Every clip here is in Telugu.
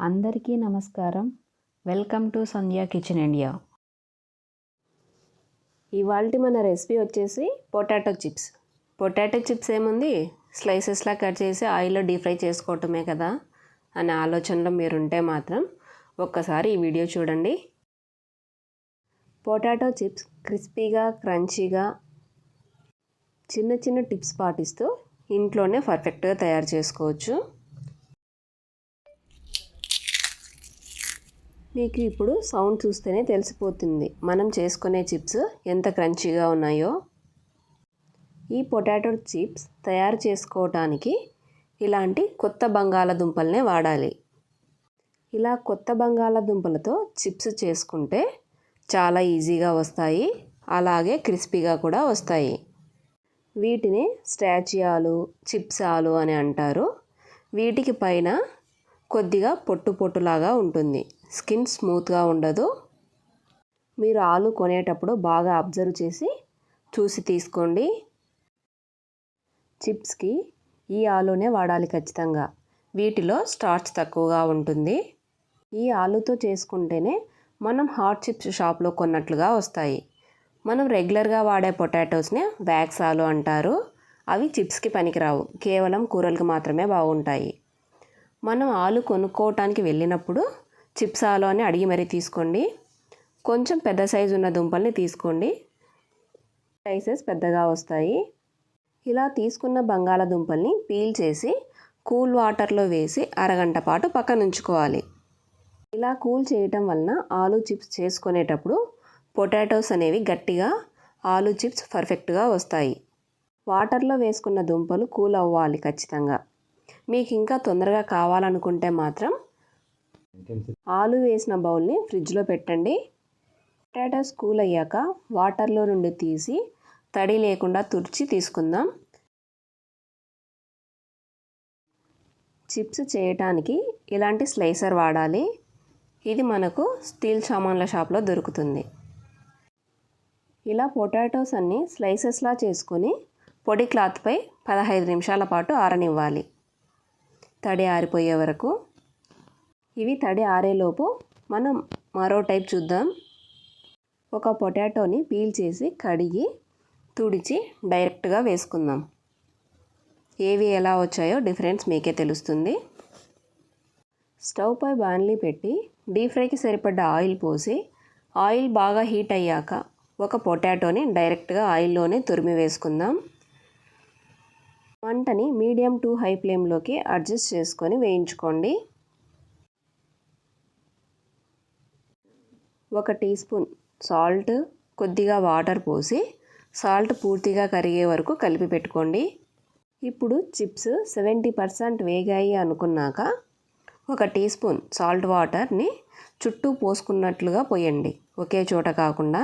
అందరికీ నమస్కారం. Welcome to Sandhya kitchen India. ఇవాళ మన రెసిపీ వచ్చేసి పొటాటో చిప్స్. పొటాటో చిప్స్ ఏముంది? స్లైసెస్లా కట్ చేసి ఆయిల్లో డీప్ ఫ్రై చేసుకోవటమే కదా అనే ఆలోచనలో మీరుంటే మాత్రం ఒక్కసారి ఈ వీడియో చూడండి. పొటాటో చిప్స్ క్రిస్పీగా క్రంచీగా చిన్న చిన్న టిప్స్ పాటిస్తూ ఇంట్లోనే పర్ఫెక్ట్గా తయారు చేసుకోవచ్చు. మీకు ఇప్పుడు సౌండ్ చూస్తేనే తెలిసిపోతుంది. మనం చేసుకునే చిప్స్ ఎంత క్రంచీగా ఉన్నాయో. ఈ పొటాటో చిప్స్ తయారు చేసుకోవటానికి ఇలాంటి కొత్త బంగాళదుంపలనే వాడాలి. ఇలా కొత్త బంగాళదుంపలతో చిప్స్ చేసుకుంటే చాలా ఈజీగా వస్తాయి. అలాగే క్రిస్పీగా కూడా వస్తాయి. వీటిని స్టాచియాలు చిప్సాలు అని అంటారు. వీటికి పైన కొద్దిగా పొట్టు పొట్టులాగా ఉంటుంది. స్కిన్ స్మూత్గా ఉండదు. మీరు ఆలు కొనేటప్పుడు బాగా అబ్జర్వ్ చేసి చూసి తీసుకోండి. చిప్స్కి ఈ ఆలునే వాడాలి ఖచ్చితంగా. వీటిలో స్టార్చ్ తక్కువగా ఉంటుంది. ఈ ఆలుతో చేసుకుంటేనే మనం హాట్ చిప్స్ షాప్లో కొన్నట్లుగా వస్తాయి. మనం రెగ్యులర్గా వాడే పొటాటోస్ని వ్యాక్స్ ఆలు అంటారు. అవి చిప్స్కి పనికిరావు. కేవలం కూరలకు మాత్రమే బాగుంటాయి. మనం ఆలు కొనుక్కోవటానికి వెళ్ళినప్పుడు చిప్స్ ఆలు అని అడిగి మరీ తీసుకోండి. కొంచెం పెద్ద సైజు ఉన్న దుంపల్ని తీసుకోండి. సైజెస్ పెద్దగా వస్తాయి. ఇలా తీసుకున్న బంగాళాదుంపల్ని పీల్ చేసి కూల్ వాటర్లో వేసి అరగంట పాటు పక్కన ఉంచుకోవాలి ఇలా కూల్ చేయటం వలన ఆలు చిప్స్ చేసుకునేటప్పుడు పొటాటోస్ అనేవి గట్టిగా ఆలు చిప్స్ పర్ఫెక్ట్గా వస్తాయి. వాటర్లో వేసుకున్న దుంపలు కూల్ అవ్వాలి ఖచ్చితంగా. మీకు ఇంకా తొందరగా కావాలనుకుంటే మాత్రం ఆలు వేసిన బౌల్ని ఫ్రిడ్జ్లో పెట్టండి. పొటాటోస్ కూల్ అయ్యాక వాటర్లో నుండి తీసి తడి లేకుండా తుడిచి తీసుకుందాం. చిప్స్ చేయటానికి ఇలాంటి స్లైసర్ వాడాలి. ఇది మనకు స్టీల్ సామాన్ల షాప్లో దొరుకుతుంది. ఇలా పొటాటోస్ అన్నీ స్లైసెస్లా చేసుకొని పొడి క్లాత్పై పదహైదు నిమిషాల పాటు ఆరనివ్వాలి. తడి ఆరిపోయే వరకు ఇవి తడి ఆరేలోపు మనం మరో టైప్ చూద్దాం. ఒక పొటాటోని పీల్ చేసి కడిగి తుడిచి డైరెక్ట్గా వేసుకుందాం. ఏవి ఎలా వచ్చాయో డిఫరెన్స్ మీకే తెలుస్తుంది. స్టవ్ పై పెట్టి డీప్ ఫ్రైకి సరిపడ్డ ఆయిల్ పోసి ఆయిల్ బాగా హీట్ అయ్యాక ఒక పొటాటోని డైరెక్ట్గా ఆయిల్లోనే తురిమి వేసుకుందాం. మంటని మీడియం టు హై ఫ్లేమ్లోకి అడ్జస్ట్ చేసుకొని వేయించుకోండి. ఒక టీ స్పూన్ సాల్ట్ కొద్దిగా వాటర్ పోసి సాల్ట్ పూర్తిగా కరిగే వరకు కలిపి పెట్టుకోండి. ఇప్పుడు చిప్స్ సెవెంటీ పర్సెంట్ వేగాయి అనుకున్నాక ఒక టీ స్పూన్ సాల్ట్ వాటర్ని చుట్టూ పోసుకున్నట్లుగా పోయండి. ఒకే చోట కాకుండా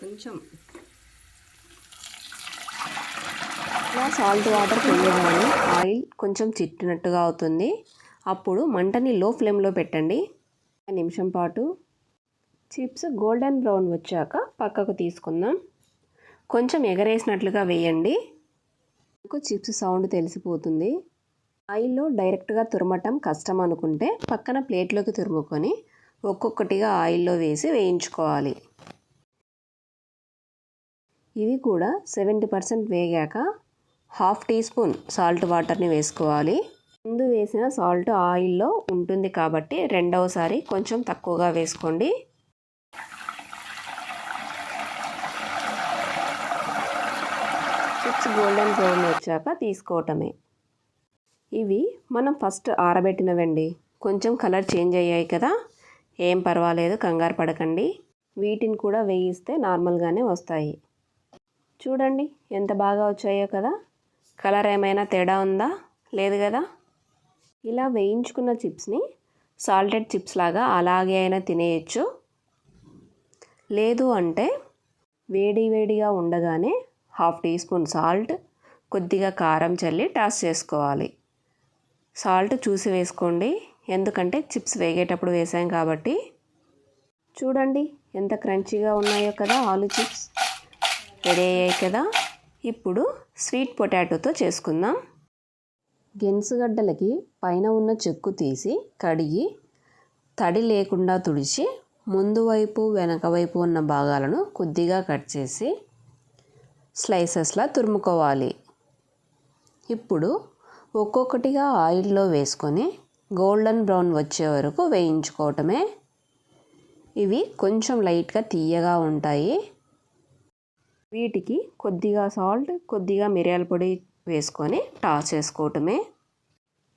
కొంచెం ఇలా సాల్ట్ వాటర్ పోయగానే ఆయిల్ కొంచెం చిట్టినట్టుగా అవుతుంది. అప్పుడు మంటని లో ఫ్లేమ్లో పెట్టండి. నిమిషం పాటు చిప్స్ గోల్డెన్ బ్రౌన్ వచ్చాక పక్కకు తీసుకుందాం. కొంచెం ఎగరేసినట్లుగా వేయండి. నాకు చిప్స్ సౌండ్ తెలిసిపోతుంది. ఆయిల్లో డైరెక్ట్గా తురమటం కష్టం అనుకుంటే పక్కన ప్లేట్లోకి తురుముకొని ఒక్కొక్కటిగా ఆయిల్లో వేసి వేయించుకోవాలి. ఇవి కూడా సెవెంటీ పర్సెంట్ వేగాక హాఫ్ టీ స్పూన్ సాల్ట్ వాటర్ని వేసుకోవాలి. ముందు వేసిన సాల్ట్ ఆయిల్లో ఉంటుంది కాబట్టి రెండవసారి కొంచెం తక్కువగా వేసుకోండి. చిప్స్ గోల్డెన్ బ్రౌన్ వచ్చాక తీసుకోవటమే. ఇవి మనం ఫస్ట్ ఆరబెట్టినవండి. కొంచెం కలర్ చేంజ్ అయ్యాయి కదా. ఏం పర్వాలేదు కంగారు పడకండి. వీటిని కూడా వేయిస్తే నార్మల్గానే వస్తాయి. చూడండి ఎంత బాగా వచ్చాయో కదా. కలర్ ఏమైనా తేడా ఉందా? లేదు కదా? ఇలా వేయించుకున్న చిప్స్ని సాల్టెడ్ చిప్స్ లాగా అలాగే అయినా తినేయచ్చు. లేదు అంటే వేడి వేడిగా ఉండగానే హాఫ్ టీ స్పూన్ సాల్ట్ కొద్దిగా కారం చల్లి టాస్ చేసుకోవాలి. సాల్ట్ చూసి వేసుకోండి. ఎందుకంటే చిప్స్ వేగేటప్పుడు వేసాం కాబట్టి. చూడండి ఎంత క్రంచీగా ఉన్నాయో కదా ఆలు చిప్స్. రెడీ అయ్యాయి కదా. ఇప్పుడు స్వీట్ పొటాటోతో చేసుకుందాం. గెన్సుగడ్డలకి పైన ఉన్న చెక్కు తీసి కడిగి తడి లేకుండా తుడిచి ముందు వైపు వెనక వైపు ఉన్న భాగాలను కొద్దిగా కట్ చేసి స్లైసెస్లా తురుముకోవాలి. ఇప్పుడు ఒక్కొక్కటిగా ఆయిల్లో వేసుకొని గోల్డెన్ బ్రౌన్ వచ్చే వరకు వేయించుకోవటమే. ఇవి కొంచెం లైట్గా తీయగా ఉంటాయి. వీటికి కొద్దిగా సాల్ట్ కొద్దిగా మిరియాల పొడి వేసుకొని టాస్ చేసుకోవటమే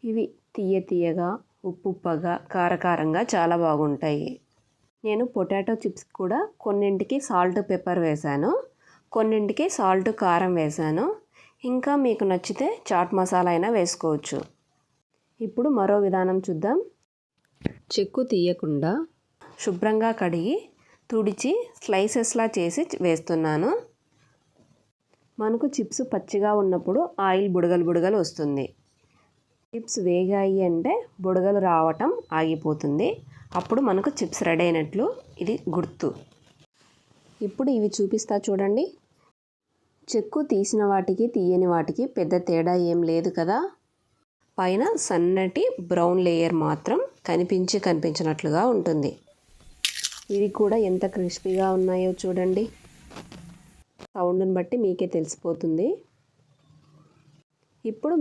ఇవి తీయ తీయగా ఉప్పు ఉప్పగా కారకారంగా చాలా బాగుంటాయి. నేను పొటాటో చిప్స్ కూడా కొన్నింటికి సాల్ట్ పెప్పర్ వేశాను. కొన్నింటికి సాల్ట్ కారం వేశాను. ఇంకా మీకు నచ్చితే చాట్ మసాలా అయినా వేసుకోవచ్చు. ఇప్పుడు మరో విధానం చూద్దాం. చెక్కు తీయకుండా శుభ్రంగా కడిగి తుడిచి స్లైసెస్లా చేసి వేస్తున్నాను. మనకు చిప్స్ పచ్చిగా ఉన్నప్పుడు ఆయిల్ బుడగలు బుడగలు వస్తుంది. చిప్స్ వేగాయి అంటే బుడగలు రావటం ఆగిపోతుంది. అప్పుడు మనకు చిప్స్ రెడీ అయినట్లు ఇది గుర్తు. ఇప్పుడు ఇవి చూపిస్తా చూడండి. చెక్కు తీసిన వాటికి తీయని వాటికి పెద్ద తేడా ఏం లేదు కదా? పైన సన్నటి బ్రౌన్ లేయర్ మాత్రం కనిపించి కనిపించినట్లుగా ఉంటుంది. ఇవి కూడా ఎంత క్రిస్పీగా ఉన్నాయో చూడండి. సౌండ్ని బట్టి మీకే తెలిసిపోతుంది. ఇప్పుడు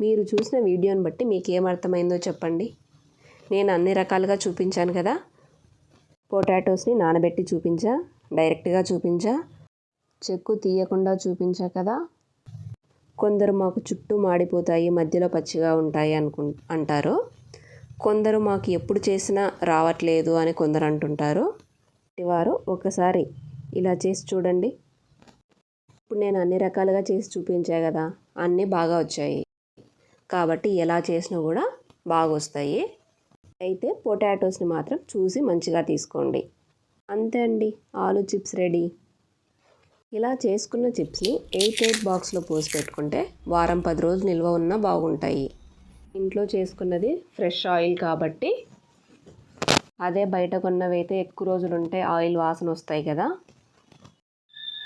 మీరు చూసిన వీడియోని బట్టి మీకు ఏమర్థమైందో చెప్పండి. నేను అన్ని రకాలుగా చూపించాను కదా. పొటాటోస్ని నానబెట్టి చూపించా డైరెక్ట్గా చూపించా చెక్కు తీయకుండా చూపించా కదా. కొందరు మాకు చుట్టూ మాడిపోతాయి మధ్యలో పచ్చిగా ఉంటాయి అనుకు అంటారు. కొందరు మాకు ఎప్పుడు చేసినా రావట్లేదు అని కొందరు అంటుంటారు. వారు ఒకసారి ఇలా చేసి చూడండి. ఇప్పుడు నేను అన్ని రకాలుగా చేసి చూపించా కదా అన్నీ బాగా వచ్చాయి. కాబట్టి ఎలా చేసినా కూడా బాగా వస్తాయి అయితే పొటాటోస్ని మాత్రం చూసి మంచిగా తీసుకోండి. అంతే అండి ఆలు చిప్స్ రెడీ. ఇలా చేసుకున్న చిప్స్ని ఎయిట్ ఎయిట్ బాక్స్లో పోసి పెట్టుకుంటే వారం పది రోజులు నిల్వ ఉన్నా బాగుంటాయి. ఇంట్లో చేసుకున్నది ఫ్రెష్ ఆయిల్ కాబట్టి అదే బయట కొన్నవైతే ఎక్కువ రోజులు ఉంటే ఆయిల్ వాసన వస్తాయి కదా.